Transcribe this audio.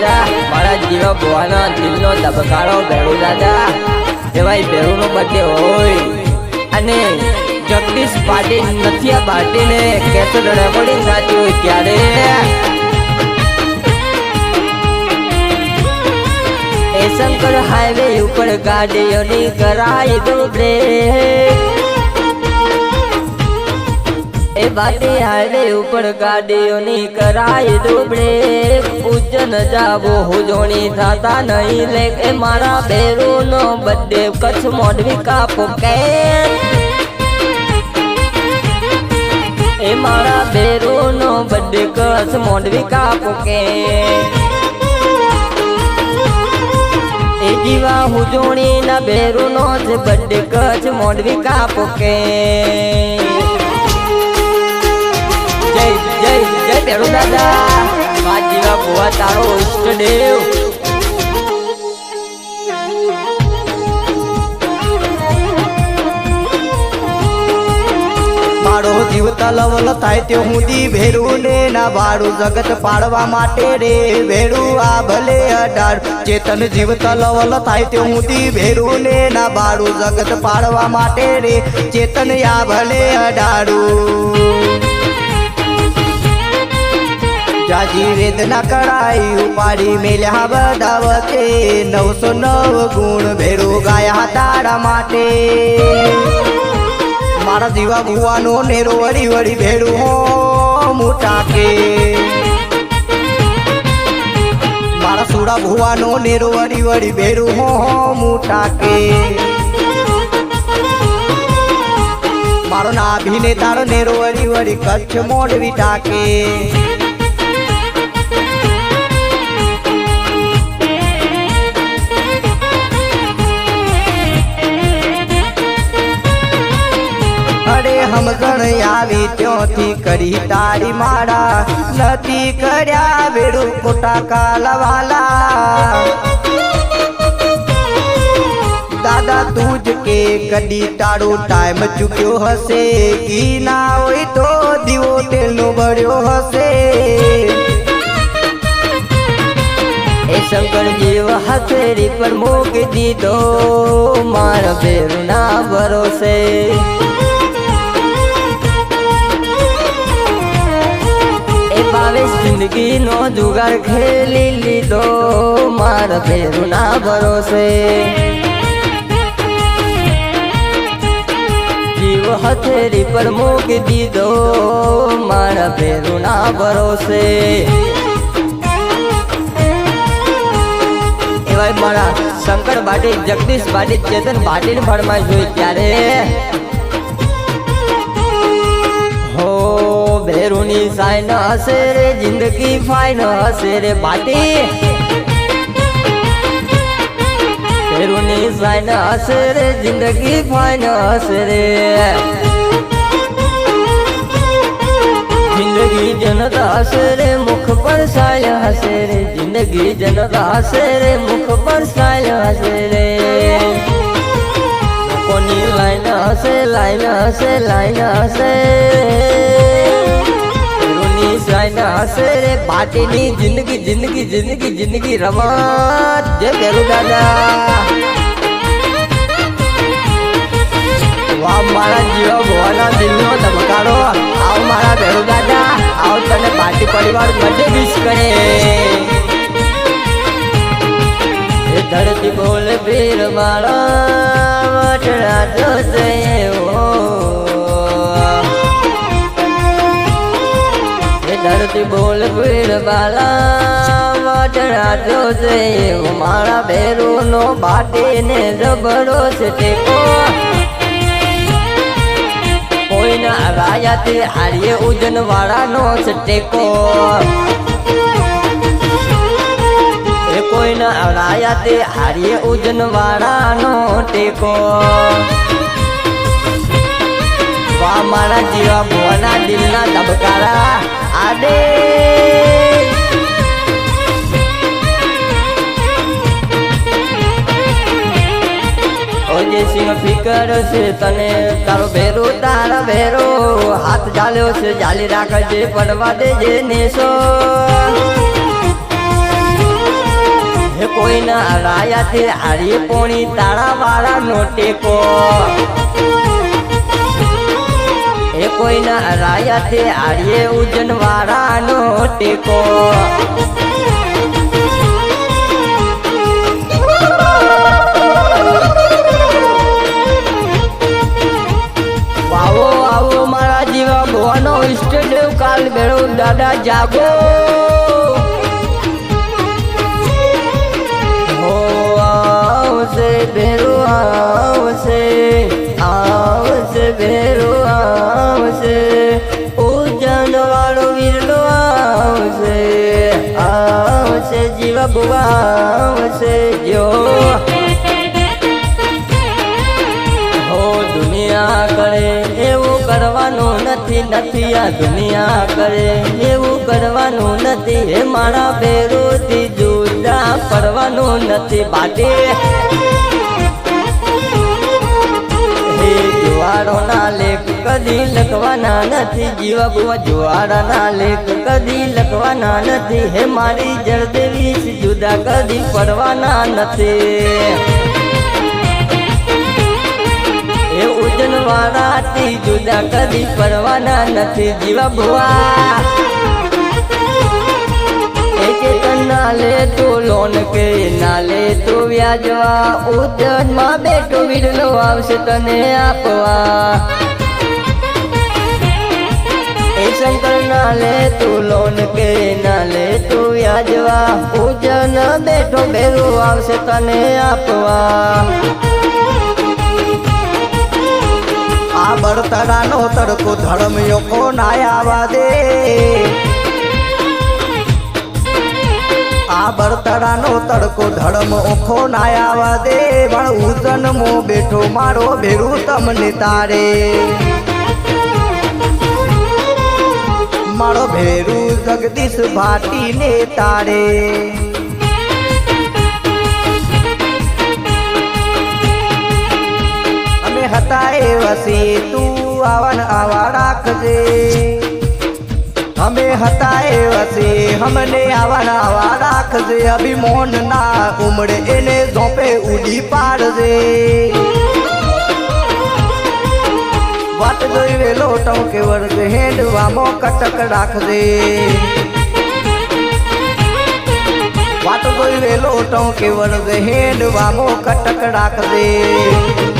દાદા. મારા જીવા ભુવાનો દિલનો ધબકારો ભેળું દાદા. એવાય ભેળુંનો બર્થડે હોય. અને જગદીશ પાટીલ નથિયા પાટીલે કેસેટ રેકોર્ડિંગ હોય ત્યારે. એ શંકર હાઈવે ઉપર ગાડીઓની કરાય દો બ્રેક એ બાટી હાઈવે ઉપર ગાડીઓની કરાય ડૂબડે પૂજન જાવો, હુજોણી થતા નહીં લે કે મારા બેરુનો બર્થડે કચ્છ મોઢવી કાપો કે એ મારા બેરુનો બર્થડે કચ્છ મોઢવી કાપો કે એ જીવા હુજોણી ના બેરુનો જ બર્થડે કચ્છ મોઢવી કાપો કે જય જય જય બેરુ મારો જીવ તલવલ થાય તે હું દી ભેરું ને ના બાળું જગત પાડવા માટે રે ભેરું, આ ભલે અઢાર. ચેતન જીવ તલવલ થાય તે હું દી ભેરું ને ના બાળું જગત પાડવા માટે રે. ચેતન, આ ભલે અઢારું. જાજી વેદના કરાઈ ઉપાડી મેલ્યા બધા વચ્ચે નવસો નવ ગુણ ભેરો ગાયા તારા માટે. મારા જીવા ભુવાનો નેરો વળી વળી ભેરું હો મોટા કે મારા સુડા ભુવાનો નેરો વળી વળી ભેરું હો મોટા કે મારો નાભીને તારો નેરો વળી વળી કચ્છ મોડવી ટાકે. હમગણ આવી ત્યોથી કરી તારી માળા. નથી કર્યા વેડું ખોટા કાલવાલા. દાદા તું જ કે કદી તારો ટાઈમ ચૂક્યો હશે. ઈ ના હોય તો દીવો તેલનો ભર્યો હશે. એ શંકર જીવ હથેરી પર મૂકી દીધો. મારા બેરુ ના ભરોસે. જિંદગીનો જુગાર ખેલી લીધો. મારા ફેરું ના ભરોસે. જીવ હથેરી પર મૂકી દીધો. મારા ફેરું ના ભરોસે. એવાય મારા શંકર બાટી, જગદીશ બાટી, ચેતન બાટીને ફળમાં જોઈ ત્યારે ભેરુની સાઈન હશે રે, જિંદગી ફાઈન હશે રે, બાટી. ભેરુની સાઈન હશે રે, જિંદગી ફાઈન હશે રે. જિંદગી જનતા હશે રે, મુખ પર સાય હશે રે. જિંદગી જનતા હશે રે, મુખ પર સાય હશે રે. કોની લાઈન હશે લાઈન હશે લાઈન હશે. હશે રે પાટીની જિંદગી જિંદગી જિંદગી જિંદગી રમત. જય બેરુ દાદા. મારા જીવા ભોવાના દિલનો ધમકાડો આવ મારા ભેરુ દાદા. આવ તને પાર્ટી પરિવાર બધે વિશ કરે. ધરતી બોલ વીર મારા વટડા તો ધરતી બોલ વીર બાલા વટડા તો જયો મારા ભેરુનો બાટીને જબરો છે ટેકો કોઈના રાયાથી હારીએ ઉજન વાળાનો છે ટેકો કોઈના કોઈના તે હારીએ ઉજન વાળાનો ટેકો. મારા જીવા ભુવાના દિલના ધબકારા. આડે. ઓજે સિંહ ફિકર છે તને તારો ભેરો, તારા ભેરો. હાથ ચાલ્યો છે ચાલી રાખજે, પડવા દેજે નેસો. કોઈના રાયાથી હારી પોણી તાળા વાળા નો ટેકો. એ રાયા રાયાથી આર્ય ઉજન વાળાનો ટેકો. આવો આવો મારા જીવા ભવાનો ઇષ્ટદેવ કાલ બેળો દાદા જાગો. જો. હો, દુનિયા કરે, એવું કરવાનું નથી નથી આ દુનિયા કરે. એવું કરવાનું નથી એ મારા બેરોથી જુદા પડવાનું નથી બાટે. હે જુવારોના લેખ કદી લખવાના નથી જીવા બુવા જુવારાના લેખ કદી લખવાના નથી. હે મારી જળદેવી જુદા કદી પડવાના નથી. વાળાથી જુદા કદી પડવાના નથી, જીવા ભુવા. લોન કે ના લે તો વ્યાજવા ઉજનમાં બેઠો વીરલો આવશે તને આપવા. ના લે તું લોન કે ના લે તું વ્યાજવા? પૂજન બેઠો ભેરું આવશે તને આપવા. આ બળતરાનો તડકો ધર્મ કો ના આવા દે? આ બળતરાનો તડકો ધર્મ ઓખો ના આવા દે? પણ ઉજન મો બેઠો, મારો ભેરું તમને તારે. મારો ભેરું જગદીશ ભાટીને તારે. અમે હતા એ વસી, તું આવન આવા રાખજે. અમે હતા એ વસી, અમને આવન આવા રાખજે. અભિમોન ના ઉમડે એને ઝોપે ઉડી પાડજે. વેલો ટોકે વર્ગ હેડવામો કટક રાખજે. વાટ જોઈ વેલો ટોકે વર્ગ હેડવામો કટક રાખજે.